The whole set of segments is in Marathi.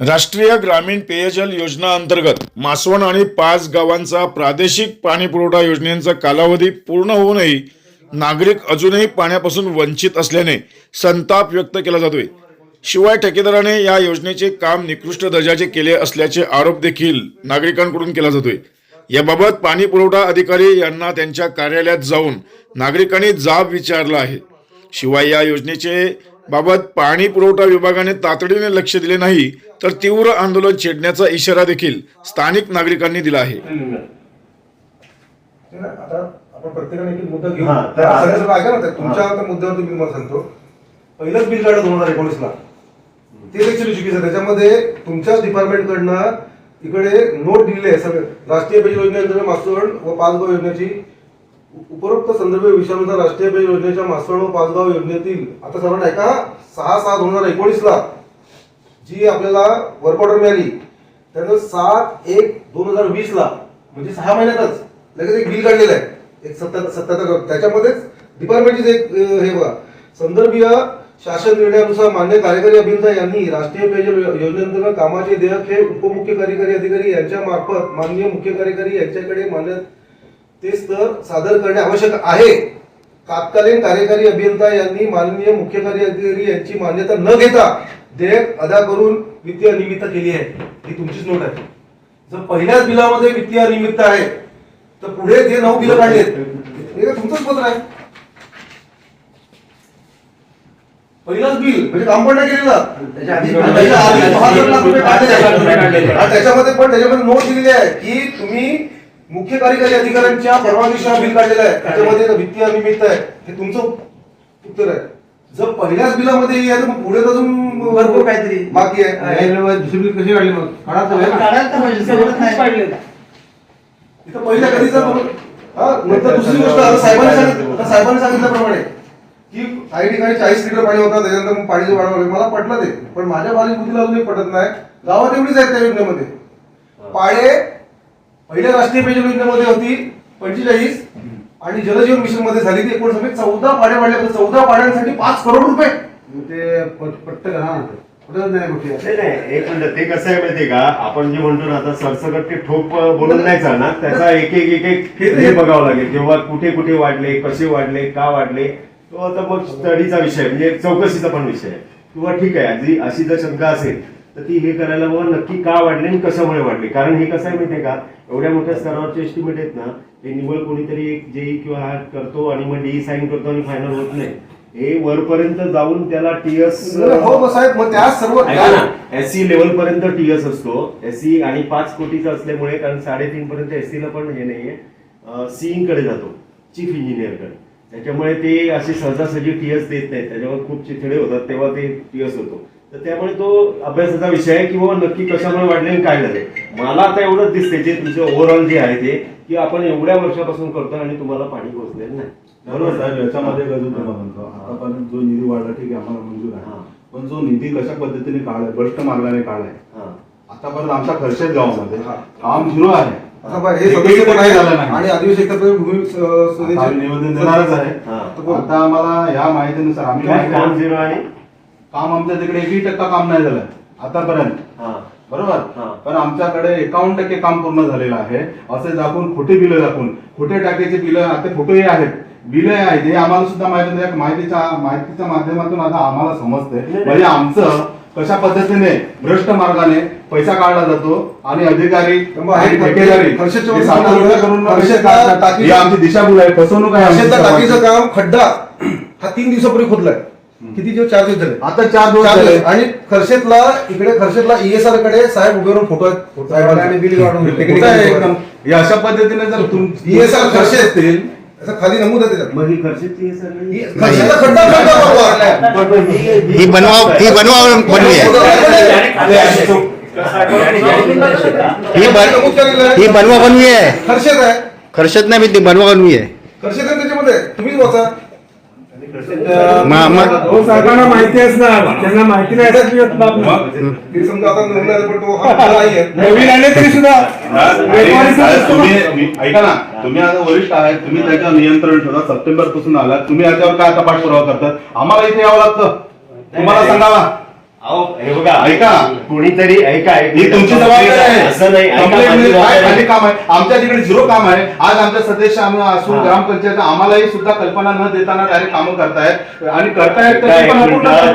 राष्ट्रीय ग्रामीण पेयजल योजना अंतर्गत मासवण आणि पाच गावांचा प्रादेशिक पाणी पुरवठा योजनेचा कालावधी पूर्ण होऊनही नागरिक अजूनही पाण्यापासून वंचित असल्याने संताप व्यक्त केला जातोय. शिवाय ठेकेदाराने या योजनेचे काम निकृष्ट दर्जाचे केले असल्याचे आरोप देखील नागरिकांकडून केला जातोय. याबाबत पाणी पुरवठा अधिकारी यांना त्यांच्या कार्यालयात जाऊन नागरिकांनी जाब विचारला आहे. शिवाय या योजनेचे बाबत पाणी पुरवठा विभागाने तातडीने लक्ष दिले नाही तर तीव्र आंदोलन छेडण्याचा इशारा देखील स्थानिक नागरिकांनी दिला आहे. हा, पहिलंच बिल काढलं दोन हजार एकोणीस ला ते ऍक्च्युली चुकीचं. त्याच्यामध्ये तुमच्याच डिपार्टमेंट कडनं इकडे नोट दिलेली आहे सगळे राष्ट्रीय पेज योजनेअंतर्गत मासवण व पाचगाव योजनेची उपरोक्त संदर्भ विषयानुसार राष्ट्रीय पेय योजनेच्या मासवण व पाचगाव योजनेतील आता सर्वांना ऐका सहा सहा दोन हजार एकोणीस ला जी आपल्याला वर्क ऑर्डर मिळाली त्यानंतर सात एक दोन हजार वीस ला म्हणजे सहा महिन्यातच लगेच एक बिल काढलेलं आहे. एक सत्तर सत्याहत्तर त्याच्यामध्येच डिपार्टमेंटचीच एक हे बघा संदर्भीय शासन निर्णयानुसार मान्य कार्यकारी अभियंता यांनी राष्ट्रीय पेयजल योजनेअंतर्गत कामाचे देयक हे उपमुख्य कार्यकारी अधिकारी यांच्या मार्फत माननीय मुख्य कार्यकारी यांच्याकडे मान्य ते स्तर सादर करणे आवश्यक आहे. तत्कालीन कार्यकारी अभियंता यांनी माननीय मुख्य कार्यकारी यांची मान्यता न घेता देयक अदा करून वित्तीय अनियमितता केली आहे. ही तुमचीच नोट आहे. जर पहिल्याच बिलामध्ये वित्तीय अनियमितता आहे तर पुढे जे नऊ बिलं काढलेत हे तुमचंच पत्र आहे. पहिलंच बिल म्हणजे काम पण नाही केलेलं. त्याच्यामध्ये पण त्याच्यामध्ये नोट दिलेली आहे की तुम्ही मुख्य कार्यकारी अधिकाऱ्यांच्या परवानगीशिवाय बिल काढलेलं आहे. त्याच्यामध्ये वित्तीय अनियमित आहे. हे तुमचं उत्तर आहे. जर पहिल्याच बिलामध्ये हे मग पुढे अजून भरपूर काहीतरी. बाकी आहे. दुसरी बिल कशी काढली मग? काढा तर आहे ना. इथं पहिल्या कधीचा हा नंतर दुसरी गोष्ट आता साहेबांनी सांगितलं आता साहेबांनी सांगितल्याप्रमाणे की काही ठिकाणी चाळीस लिटर पाणी होतं त्याच्यानंतर मग पाणी वाढवलं मला पटलं ते. पण माझ्या बाली बुद्धीला अजूनही पटत नाही. गावात एवढीच आहेत त्या योजनेमध्ये. पाळे पहिल्या राष्ट्रीय पेयजल योजनेमध्ये होती पंचेचाळीस. आणि जलजीवन मिशनमध्ये झाली ती एकूण समेत चौदा पाड्या वाढल्या होत्या. चौदा पाड्यांसाठी पाच करोड रुपये. ते पट- पट्ट करा ना ते. कुठं नाही कुठे नाही नाही एक मिनिट. ते कसं आहे माहितीये का? आपण जे म्हणतो ना आता सरसकट ते ठोक बोलून नाही चालणार. त्याचा एक एक एक एक हे बघावं लागेल. किंवा कुठे कुठे वाढले कसे वाढले का वाढले तो आता मग स्टडीचा विषय म्हणजे चौकशीचा पण विषय आहे. किंवा ठीक आहे अशी जर शंका असेल तर ती हे करायला बाबा नक्की का वाढले आणि कशामुळे वाढले? कारण हे कसं आहे माहितीये का? एवढ्या मोठ्या स्तरावरचे एस्टिमेट आहेत ना ते निवड कोणीतरी एक जेई किंवा हा करतो आणि मग डी साईन करतो आणि फायनल होत नाही. हे वरपर्यंत जाऊन त्याला टीएस हो बस साहेब मग त्या सर्व एस सी लेवल पर्यंत टीएस असतो. एस सी आणि पाच कोटीचा असल्यामुळे कारण साडेतीन पर्यंत एस ला पण हे नाहीये. सीईंगकडे जातो चीफ इंजिनियरकडे. त्याच्यामुळे ते असे सहजासहजी टीएस देत नाहीत. त्याच्यावर खूप चिथडे होतात तेव्हा ते टीएस होतो. तर त्यामुळे तो अभ्यासाचा विषय आहे की बाबा नक्की कशामुळे वाढले आणि काय झाले. मला आता एवढंच दिसते जे तुमचं ओव्हरऑल जे आहे ते की आपण एवढ्या वर्षापासून करतो आणि तुम्हाला पाणी पोहोचलेलं नाही. बरोबर. साहेब याच्यामध्ये गजू तुम्हाला म्हणतो. आतापर्यंत जो निधी वाढला ठीक आहे आम्हाला मंजूर हा. आहे पण जो निधी कशा पद्धतीने काढलाय भ्रष्ट मार्गाने काढलाय हा. आतापर्यंत आमच्या खर्चेत गावामध्ये हा. काम झिरो आहे. हे आहे. आणि आम्ही निवेदन देणारच आहे. आता आम्हाला या माहितीनुसार आम्ही काम झिरो आणि काम आमच्या तिकडे एकही टक्का काम नाही झालं. आतापर्यंत. बरोबर. पण आमच्याकडे एकावन्न टक्के काम पूर्ण झालेलं आहे. असे दाखवून खोटे बिलं दाखवून खोटे टाकायचे बिलं आता फोटोही आहेत. बिलं आहेत. हे आम्हाला सुद्धा माहिती नाही. माहितीच्या माहितीच्या माध्यमातून आता आम्हाला समजते म्हणजे आमचं कशा पद्धतीने भ्रष्ट मार्गाने पैसा काढला जातो आणि अधिकारी आमची दिशाभूल आहे. फसवणूक आहे टाकीचं. काम? खड्डा. हा तीन दिवसापूर्वी खोदलाय. किती दिवस चार दिवस झाले आता चार दिवस झाले. आणि खर्शेतला इकडे खर्शेतला ईएसआरकडे साहेब उभे राहून फोटो आहेत बिल काढून हे अशा पद्धतीने जर तुम ईएसआर खर्शे असतील असतील असं खाली नमूद ही ही-. ही बनवा ही बनवा बनवी आहे ही. ही बनवा बनवी आहे खर्शेत आहे खर्चत नाही ती बनवा बनवी आहे खर्शेत आहे त्याच्यामध्ये तुम्हीच वाचा मा- मा- हो साहेबांना माहिती असणार त्यांना माहिती नाही नवीन आलं हा तरी सुद्धा. ऐका ना. तुम्ही आता वरिष्ठ आहात तुम्ही त्याच्यावर नियंत्रण ठेवता सप्टेंबरपासून आलात. तुम्ही याच्यावर काय आता पाठपुरावा करतात? आम्हाला इथे यावं लागतं. तुम्हाला सांगावा. अहो हे बघा ऐका. कोणीतरी ऐका ही तुमची जबाबदारी असं नाही ऐका, Complaint माझी म्हणजे काय जबाबदारी खाली काम आहे आमच्या तिकडे झिरो काम आहे आज आमच्या सदस्य आम्ही असून हा. ग्रामपंचायत आम्हालाही सुद्धा कल्पना न देताना डायरेक्ट कामं करतायत आणि करतायत तर काय पण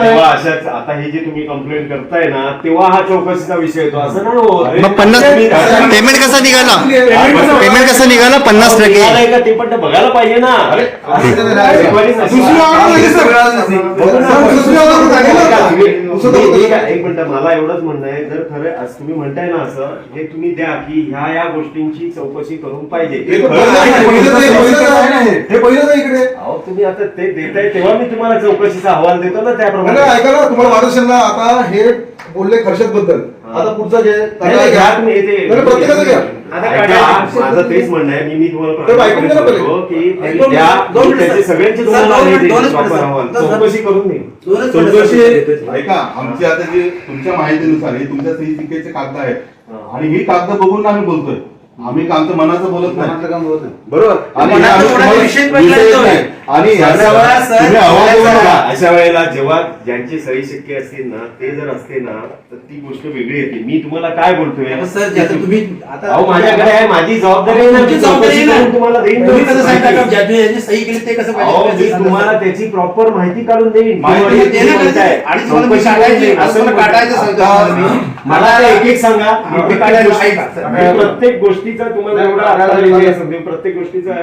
तेव्हा. अशाच आता हे जे तुम्ही कंप्लेंट करताय ना तेव्हा हा चौकशीचा विषय येतो असं नाही होत. मग पन्नास तुम्ही- पेमेंट कसा निघाला पेमेंट कसं निघाला पन्नास टक्के का ते पण तर बघायला पाहिजे ना अरे, शिकवायची नसते. दुसरी ऑर्डर नाही, सर. बघू ना. सर, दुसरी ऑर्डर नाही, ऐका, ना. तुम्ही- दुसरं एक मिनिट मला एवढंच म्हणणं आहे जर खरं तुम्ही म्हणताय ना असं हे तुम्ही द्या की ह्या या गोष्टींची चौकशी करून पाहिजे. हे पहिलं इकडे. अहो तुम्ही आता ते देताय तेव्हा मी तुम्हाला चौकशीचा अहवाल देतो ना त्याप्रमाणे. ऐका ना तुम्हाला आता हे बोलले खर्षदबद्दल आता पुढचा प्रत्येकाचं घ्या. माझं तेच म्हणणं आहे. मी तुम्हाला. सगळ्यांचे. चौकशी करून चौकशी. ऐका आमची आता जी तुमच्या माहितीनुसार हे तुमच्या कागद आहेत. आणि ही कागद बघून आम्ही बोलतोय? आम्ही आमचं मनाचं बोलत नाही. बरोबर. आणि आणि. अशा वेळेला जेव्हा ज्यांची सही शक्य असतील ना ते जर असते ना तर ती गोष्ट वेगळी येते. मी तुम्हाला काय बोलतोय? सर तुम्ही आता माझ्याकडे आहे माझी जबाबदारी. तुम्हाला देईन. तुम्ही सही केली ते कसं मी तुम्हाला. त्याची प्रॉपर माहिती काढून देईन. मला एक एक सांगा. प्रत्येक गोष्टीचा तुम्हाला एवढा प्रत्येक गोष्टीचा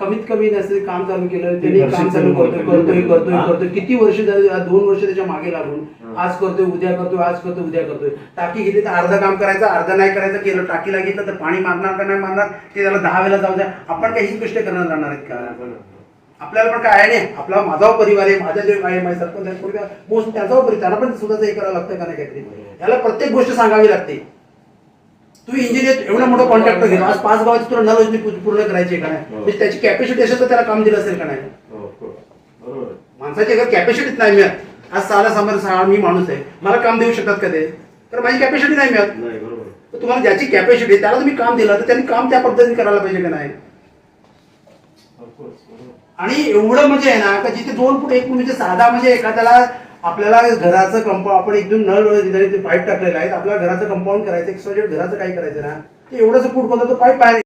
कमीत कमी नसेल काम चालू केलं त्यांनी काम चालू करतोय करतोय करतोय. करतोय. किती वर्ष झाली दोन वर्ष त्याच्यामागे लागून. आज करतोय उद्या करतोय आज करतोय उद्या करतोय. टाकी घेतली तर अर्ध काम करायचं अर्ध नाही करायचं केलं टाकीला घेतलं तर पाणी मारणार का नाही मारणार ते त्याला दहा वेळेला जाऊ द्या. आपण काही हीच गोष्ट करणार राहणार आहेत का? आपल्याला पण काय आहे? नाही आपला माझा परिवार आहे माझ्या जे आहे माझे सरपंच त्याचा परिवार त्यांना पण स्वतःच हे करावं लागतं का नाही काहीतरी? याला प्रत्येक गोष्ट सांगावी लागते. तू इंजिनियर एवढा मोठा कॉन्ट्रॅक्टर घेतो आज पाच गावाची तुला योजने पू- पूर्ण करायची आहे का नाही? म्हणजे त्याची कॅपॅसिटी असेल तर त्याला काम दिलं असेल का नाही? हो, हो. माणसाची अगर कॅपॅसिटीच नाही मिळत. आज साला समोर सहा मी माणूस आहे. मला काम देऊ शकतात का ते? तर माझी कॅपॅसिटी नाही मिळत. तुम्हाला ज्याची कॅपॅसिटी आहे त्याला तुम्ही काम दिलं तर त्यांनी काम त्या पद्धतीने करायला पाहिजे का नाही. आणि एवढं म्हणजे आहे ना का जिथे दोन फूट एक फूट म्हणजे साधा म्हणजे एखाद्याला आपल्याला घराचं कंपाऊंड आपण एकदम नळ पाईप टाकलेला आहे आपल्याला घराचं कंपाऊंड करायचं एक्स्ट्रा घराचं काय करायचं ना ते एवढंच फूट कोणतं तो पाईप बाहेर